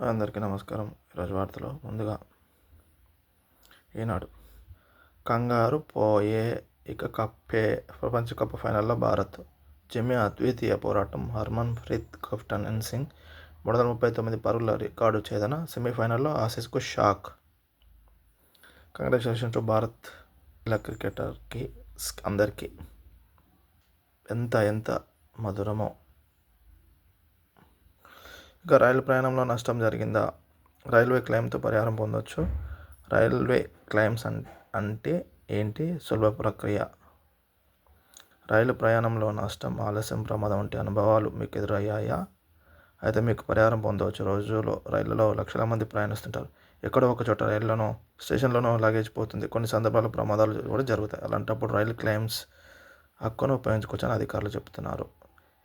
అందరికీ నమస్కారం. ఈరోజు వార్తలో ముందుగా ఈనాడు కంగారు పోయే ఇక కప్పే ప్రపంచ కప్ ఫైనల్లో భారత్ జమి అద్వితీయ పోరాటం. Harmanpreet captain and Singh మూడు వందల ముప్పై తొమ్మిది పరుగుల రికార్డు చేదన సెమీఫైనల్లో ఆసీస్కు షాక్. Congratulation to Bharat. ఇలా క్రికెటర్కి అందరికీ ఎంత ఎంత మధురమో ఇక రైలు ప్రయాణంలో నష్టం జరిగిందా? రైల్వే క్లెయిమ్తో పరిహారం పొందవచ్చు రైల్వే క్లెయిమ్స్ అన్ అంటే ఏంటి? సులభ ప్రక్రియ. రైలు ప్రయాణంలో నష్టం ఆలస్యం ప్రమాదం వంటి అనుభవాలు మీకు ఎదురయ్యాయా? అయితే మీకు పరిహారం పొందవచ్చు రోజులో రైళ్ళలో లక్షల మంది ప్రయాణిస్తుంటారు. ఎక్కడో ఒక చోట రైళ్ళను స్టేషన్లోనో లగేజ్ పోతుంది. కొన్ని సందర్భాల్లో ప్రమాదాలు కూడా జరుగుతాయి. అలాంటప్పుడు రైలు క్లెయిమ్స్ హక్కును ఉపయోగించుకోవచ్చని అధికారులు చెబుతున్నారు.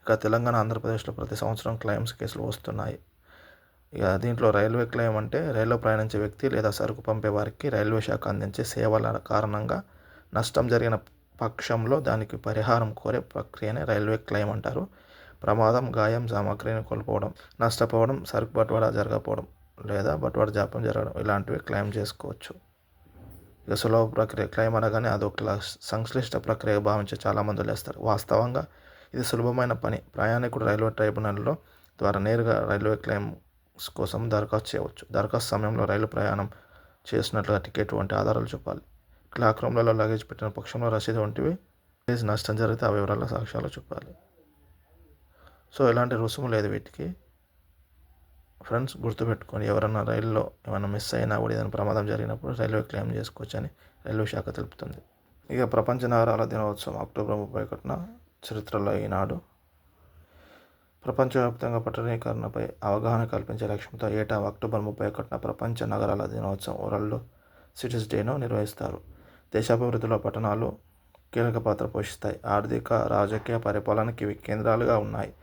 ఇక తెలంగాణ ఆంధ్రప్రదేశ్లో ప్రతి సంవత్సరం క్లెయిమ్స్ కేసులు వస్తున్నాయి. ఇక దీంట్లో రైల్వే క్లెయిమ్ అంటే రైల్లో ప్రయాణించే వ్యక్తి లేదా సరుకు పంపే వారికి రైల్వే శాఖ అందించే సేవల కారణంగా నష్టం జరిగిన పక్షంలో దానికి పరిహారం కోరే ప్రక్రియనే రైల్వే క్లెయిమ్ అంటారు. ప్రమాదం గాయం సామాగ్రిని కోల్పోవడం నష్టపోవడం సరుకు బట్వాడా జరగకపోవడం లేదా బట్వాడా జాప్యం జరగడం ఇలాంటివి క్లెయిమ్ చేసుకోవచ్చు. ఇక సులభ ప్రక్రియ క్లెయిమ్ అనగానే అదొక సంక్లిష్ట ప్రక్రియ భావించే చాలామంది లేస్తారు. వాస్తవంగా ఇది సులభమైన పని. ప్రయాణికుడు రైల్వే ట్రైబ్యునల్లో ద్వారా నేరుగా రైల్వే క్లెయిమ్స్ కోసం దరఖాస్తు చేయవచ్చు. దరఖాస్తు సమయంలో రైలు ప్రయాణం చేసినట్లుగా టికెట్ వంటి ఆధారాలు చూపాలి క్లాక్ రూమ్లలో లగేజ్ పెట్టిన పక్షంలో రసీదు వంటివి లగేజ్ నష్టం జరిగితే ఆ వివరాల సాక్ష్యాలు చూపాలి సో ఎలాంటి రుసుము లేదు వీటికి. ఫ్రెండ్స్ గుర్తుపెట్టుకొని ఎవరైనా రైల్లో ఏమైనా మిస్ అయినా కూడా ఏదైనా ప్రమాదం జరిగినప్పుడు రైల్వే క్లెయిమ్ చేసుకోవచ్చని రైల్వే శాఖ తెలుపుతుంది. ఇక ప్రపంచ నగరాల దినోత్సవం అక్టోబర్ ముప్పై ఒకటిన చరిత్రలో ఈనాడు ప్రపంచవ్యాప్తంగా పట్టణీకరణపై అవగాహన కల్పించే లక్ష్యంతో ఏటా అక్టోబర్ ముప్పై ఒకటిన ప్రపంచ నగరాల దినోత్సవం వరల్డ్ సిటీస్ డేను నిర్వహిస్తారు. దేశాభివృద్ధిలో పట్టణాలు కీలక పాత్ర పోషిస్తాయి. ఆర్థిక రాజకీయ పరిపాలనకి కేంద్రాలుగా ఉన్నాయి.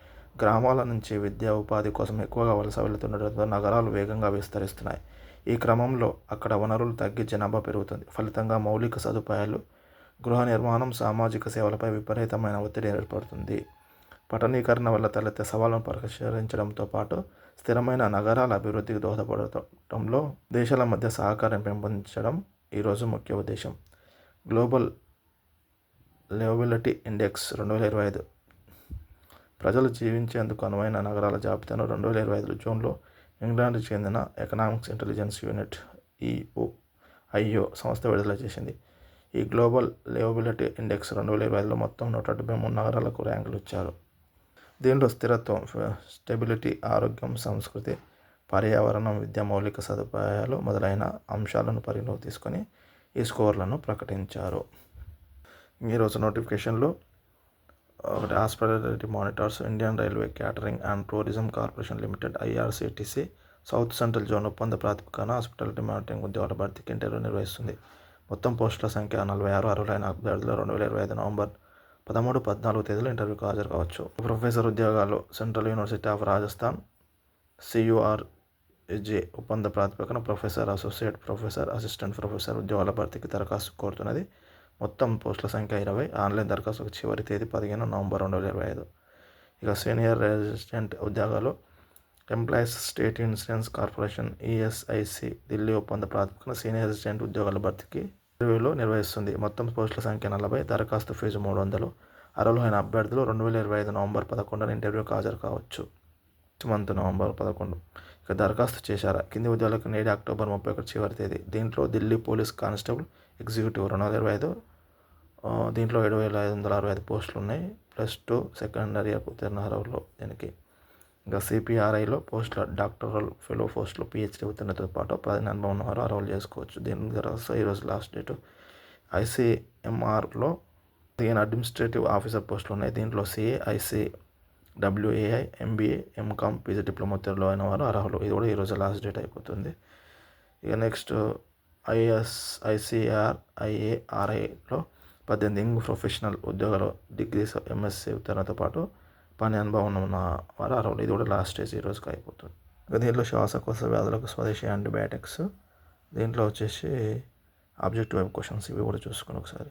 గ్రామాల నుంచి విద్యా ఉపాధి కోసం ఎక్కువగా వలస వెళుతుండటంతో నగరాలు వేగంగా విస్తరిస్తున్నాయి. ఈ క్రమంలో అక్కడ వనరులు తగ్గి జనాభా పెరుగుతుంది. ఫలితంగా మౌలిక సదుపాయాలు గృహ నిర్మాణం సామాజిక సేవలపై విపరీతమైన ఒత్తిడి ఏర్పడుతుంది. పట్టణీకరణ వల్ల తలెత్తే సవాళ్ళను పరిష్కరించడంతో పాటు స్థిరమైన నగరాల అభివృద్ధికి దోహదపడటంలో దేశాల మధ్య సహకారం పెంపొందించడం ఈరోజు ముఖ్య ఉద్దేశం. గ్లోబల్ లెవబిలిటీ ఇండెక్స్ రెండు వేల ఇరవై ఐదు. ప్రజలు జీవించేందుకు అనువైన నగరాల జాబితాను రెండు వేల ఇరవై ఐదు జూన్లో ఇంగ్లాండ్కి చెందిన economics intelligence unit EO IO సంస్థ విడుదల చేసింది. ఈ గ్లోబల్ లివబిలిటీ ఇండెక్స్ రెండు వేల ఇరవై ఐదులో మొత్తం నూట డెబ్బై మూడు నగరాలకు ర్యాంకులు ఇచ్చారు. దీంట్లో స్థిరత్వం స్టెబిలిటీ ఆరోగ్యం సంస్కృతి పర్యావరణం విద్య మౌలిక సదుపాయాలు మొదలైన అంశాలను పరిగణలోకి తీసుకొని ఈ స్కోర్లను ప్రకటించారు. ఈరోజు నోటిఫికేషన్లో ఒకటి hospitality monitors Indian railway catering and tourism corporation limited IRCTC south central zone ఒప్పంద ప్రాతిపదికన హాస్పిటాలిటీ మానిటరింగ్ ఉద్యోగాల భర్తీకి ఇంటర్వ్యూ నిర్వహిస్తుంది. మొత్తం పోస్టుల సంఖ్య నలభై ఆరు అర్హులైన అభ్యర్థులు రెండు వేల ఇరవై ఐదు నవంబర్ పదమూడు పద్నాలుగు తేదీలో ఇంటర్వ్యూకి హాజరు కావచ్చు ప్రొఫెసర్ ఉద్యోగాలు central university of Rajasthan CURJ ఒప్పంద ప్రాతిపదికన professor associate professor assistant professor ఉద్యోగాల భర్తీకి దరఖాస్తు కోరుతున్నది. మొత్తం పోస్టుల సంఖ్య ఇరవై ఆన్లైన్ దరఖాస్తుకు చివరి తేదీ పదిహేను నవంబర్ రెండు వేల ఇరవై ఐదు. ఇక సీనియర్ రెసిస్టెంట్ ఉద్యోగాలు employees state insurance corporation ESIC Delhi ఒప్పంద ప్రాతిపదికన సీనియర్ అసిస్టెంట్ ఉద్యోగాల భర్తీకి ఇంటర్వ్యూలు నిర్వహిస్తుంది. మొత్తం పోస్టుల సంఖ్య నలభై దరఖాస్తు ఫీజు మూడు వందలు. అర్హులైన అభ్యర్థులు రెండు వేల ఇరవై ఐదు నవంబర్ పదకొండున ఇంటర్వ్యూకి హాజరు కావచ్చు. మంత్ నవంబర్ పదకొండు. ఇక దరఖాస్తు చేశారా? కింది ఉద్యోగులకు నేడు అక్టోబర్ ముప్పై ఒకటి చివరి తేదీ. దీంట్లో ఢిల్లీ పోలీస్ కానిస్టేబుల్ ఎగ్జిక్యూటివ్ రెండు వేల ఇరవై ఐదు దీంట్లో ఏడు వేల ఐదు వందల అరవై ఐదు పోస్టులు ఉన్నాయి ప్లస్ టూ సెకండరీ ఉత్తీర్ణ అర్హులు దీనికి ఇంకా సిపిఆర్ఐలో పోస్టుల డాక్టరల్ ఫెలో పోస్టులు పిహెచ్డి ఉత్తీర్ణతో పాటు పదిహేను అనుభవం ఉన్నవారు అరవలు చేసుకోవచ్చు. దీని తర్వాత ఈరోజు లాస్ట్ డేటు. ఐసీఎంఆర్లో పదిహేను అడ్మినిస్ట్రేటివ్ ఆఫీసర్ పోస్టులు ఉన్నాయి. దీంట్లో CA IC WAI MBA MCom PG diploma ఉత్తీర్ణులు అయిన వారు అర్హులు. ఇది కూడా ఈరోజు లాస్ట్ డేట్ అయిపోతుంది. ఇక నెక్స్ట్ ఐఎస్ ఐసీఆర్ ఐఏఆర్ఐలో పద్దెనిమిది ఇంగ్ ప్రొఫెషనల్ ఉద్యోగాలు డిగ్రీస్ ఎంఎస్సీ ఉత్తీర్ణతో పాటు పని అనుభవం ఉన్న వారు అరవై ఇది కూడా లాస్ట్ స్టేజ్ ఈరోజుకి అయిపోతుంది. ఇంకా దీంట్లో శ్వాసకోశ వ్యాధులకు స్వదేశీ యాంటీబయాటిక్స్ దీంట్లో వచ్చేసి ఆబ్జెక్టివ్ వైపు క్వశ్చన్స్ ఇవి కూడా చూసుకుని ఒకసారి.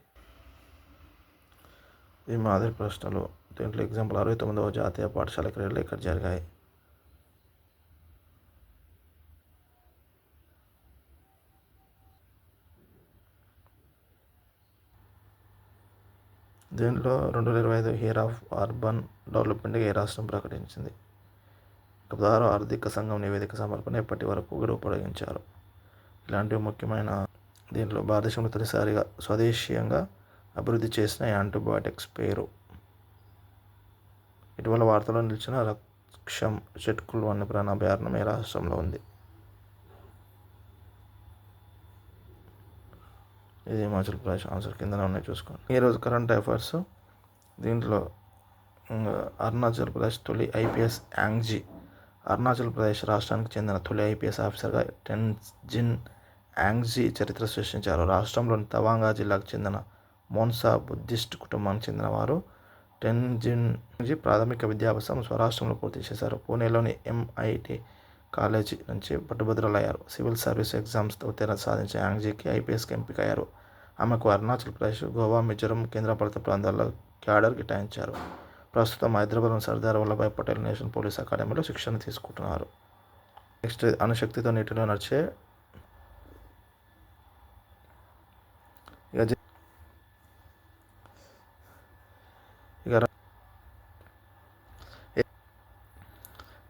ఈ మాదిరి ప్రశ్నలు దీంట్లో ఎగ్జాంపుల్ అరవై తొమ్మిదవ జాతీయ పాఠశాల క్రీడలు ఇక్కడ జరిగాయి. దీనిలో రెండు వేల ఇరవై ఐదు ఇయర్ ఆఫ్ అర్బన్ డెవలప్మెంట్గా ఏ రాష్ట్రం ప్రకటించింది. పదహారు ఆర్థిక సంఘం నివేదిక సమర్పణ ఇప్పటి వరకు కూడా ఉపయోగించారు ఇలాంటి ముఖ్యమైన దీంట్లో భారతదేశంలో తొలిసారిగా స్వదేశీయంగా అభివృద్ధి చేసిన యాంటీబయాటిక్స్ పేరు. ఇటీవల వార్తల్లో నిలిచిన లక్ష్యం చెట్కుల్ వన్యప్రాణ అభయారణ్యం ఏ రాష్ట్రంలో ఉంది. ఇది హిమాచల్ ప్రదేశ్ ఆన్సర్ కిందనే ఉన్నాయి చూసుకోండి. ఈరోజు కరెంట్ అఫైర్స్ దీంట్లో అరుణాచల్ ప్రదేశ్ తొలి ఐపీఎస్ యాంగ్జీ అరుణాచల్ ప్రదేశ్ రాష్ట్రానికి చెందిన తొలి ఐపీఎస్ ఆఫీసర్గా టెన్జిన్ యాంగ్జీ చరిత్ర సృష్టించారు. రాష్ట్రంలోని తవాంగా జిల్లాకు చెందిన మోన్సా బుద్ధిస్ట్ కుటుంబానికి చెందిన వారు టెన్జిన్ ప్రాథమిక విద్యాభ్యాసం స్వరాష్ట్రంలో పూర్తి చేశారు. పూణేలోని ఎంఐటి కాలేజీ నుంచి పట్టుభద్రులయ్యారు. సివిల్ సర్వీస్ ఎగ్జామ్స్ ఉత్తీర్ణత సాధించిన యాంగ్జీకి ఐపీఎస్కి ఎంపికయ్యారు. ఆమెకు అరుణాచల్ ప్రదేశ్ గోవా మిజోరం కేంద్రపాలిత ప్రాంతాల్లో క్యాడర్ కేటాయించారు. ప్రస్తుతం హైదరాబాద్లోని సర్దార్ వల్లభాయ్ పటేల్ నేషనల్ పోలీస్ అకాడమీలో శిక్షణ తీసుకుంటున్నారు. నెక్స్ట్ అణుశక్తితో నీటిలో నడిచే ఇక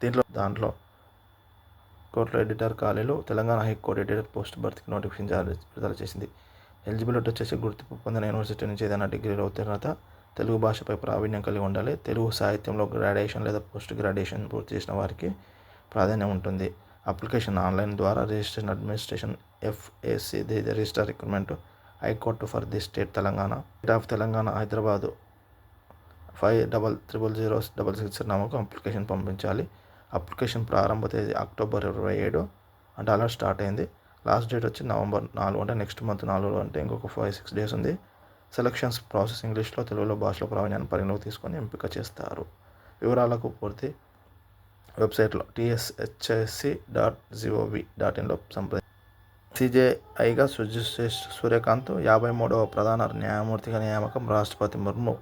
దీంట్లో దాంట్లో కోర్టులో ఎడిటర్ ఖాళీలు Telangana high court editor post భర్తీకి నోటిఫికేషన్ జారీ విడుదల చేసింది. ఎలిజిబిలిటీ వచ్చేసి గుర్తింపు పొందిన యూనివర్సిటీ నుంచి ఏదైనా డిగ్రీలో ఉత్తీర్ణత తెలుగు భాషపై ప్రావీణ్యం కలిగి ఉండాలి. తెలుగు సాహిత్యంలో గ్రాడ్యుయేషన్ లేదా పోస్ట్ గ్రాడ్యుయేషన్ పూర్తి చేసిన వారికి ప్రాధాన్యం ఉంటుంది. అప్లికేషన్ ఆన్లైన్ ద్వారా registration administration FAC register recruitment high court for the state Telangana state of Telangana Hyderabad five double triple zero double six నామకు application పంపించాలి. అప్లికేషన్ ప్రారంభ తేదీ అక్టోబర్ ఇరవై ఏడు. అంటే అలర్ట్ స్టార్ట్ అయింది. లాస్ట్ డేట్ వచ్చి నవంబర్ నాలుగు అంటే నెక్స్ట్ మంత్ నాలుగు అంటే ఇంకొక ఫైవ్ సిక్స్ డేస్ ఉంది. సెలక్షన్స్ ప్రాసెస్ ఇంగ్లీష్లో తెలుగులో భాషలో ప్రావీణ్యాన్ని పరిగణలోకి తీసుకొని ఎంపిక చేస్తారు. వివరాలకు పూర్తి వెబ్సైట్లో టీఎస్హెచ్ఎస్సి డాట్ జిఓవి డాట్ ఇన్లో సంప్రది సిజేఐగా సుజిశ్రేష్ఠ సూర్యకాంత్ యాభై మూడవ ప్రధాన న్యాయమూర్తిగా నియామకం రాష్ట్రపతి ముర్ము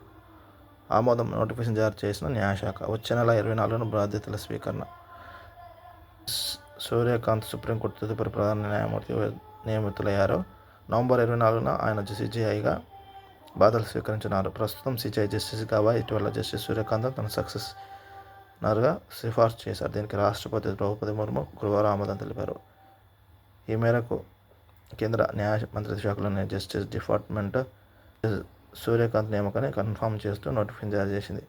ఆమోదం నోటిఫికేషన్ జారీ చేసిన న్యాయశాఖ వచ్చే నెల ఇరవై నాలుగున బాధ్యతల స్వీకరణ. సూర్యకాంత్ సుప్రీంకోర్టు తదుపరి ప్రధాన న్యాయమూర్తి నియమితులయ్యారు. నవంబర్ ఇరవై నాలుగున ఆయన సిజిఐగా బాధ్యతలు స్వీకరించినారు ప్రస్తుతం సిజిఐ జస్టిస్ కావా ఇటీవల జస్టిస్ సూర్యకాంత్ తన సక్సెస్ నర్గా సిఫార్సు చేశారు. దీనికి రాష్ట్రపతి ద్రౌపది ముర్ము గురువారం ఆమోదం తెలిపారు. ఈ మేరకు కేంద్ర న్యాయ మంత్రిత్వ శాఖలోని జస్టిస్ డిపార్ట్మెంట్ సూర్యకాంత్ నియామకాన్ని కన్ఫర్మ్ చేస్తూ నోటిఫికేషన్ జారీ చేసింది.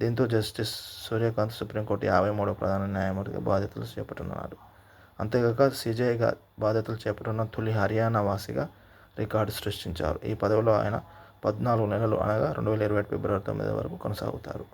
దీంతో జస్టిస్ సూర్యకాంత్ సుప్రీంకోర్టు యాభై మూడవ ప్రధాన న్యాయమూర్తిగా బాధ్యతలు చేపట్టున్నారు అంతేకాక సిజయ్గా బాధ్యతలు చేపట్టున్న తొలి హర్యానా వాసిగా రికార్డు సృష్టించారు. ఈ పదవిలో ఆయన పద్నాలుగు నెలలు అనగా రెండు వేల ఇరవై ఫిబ్రవరి తొమ్మిది వరకు కొనసాగుతారు.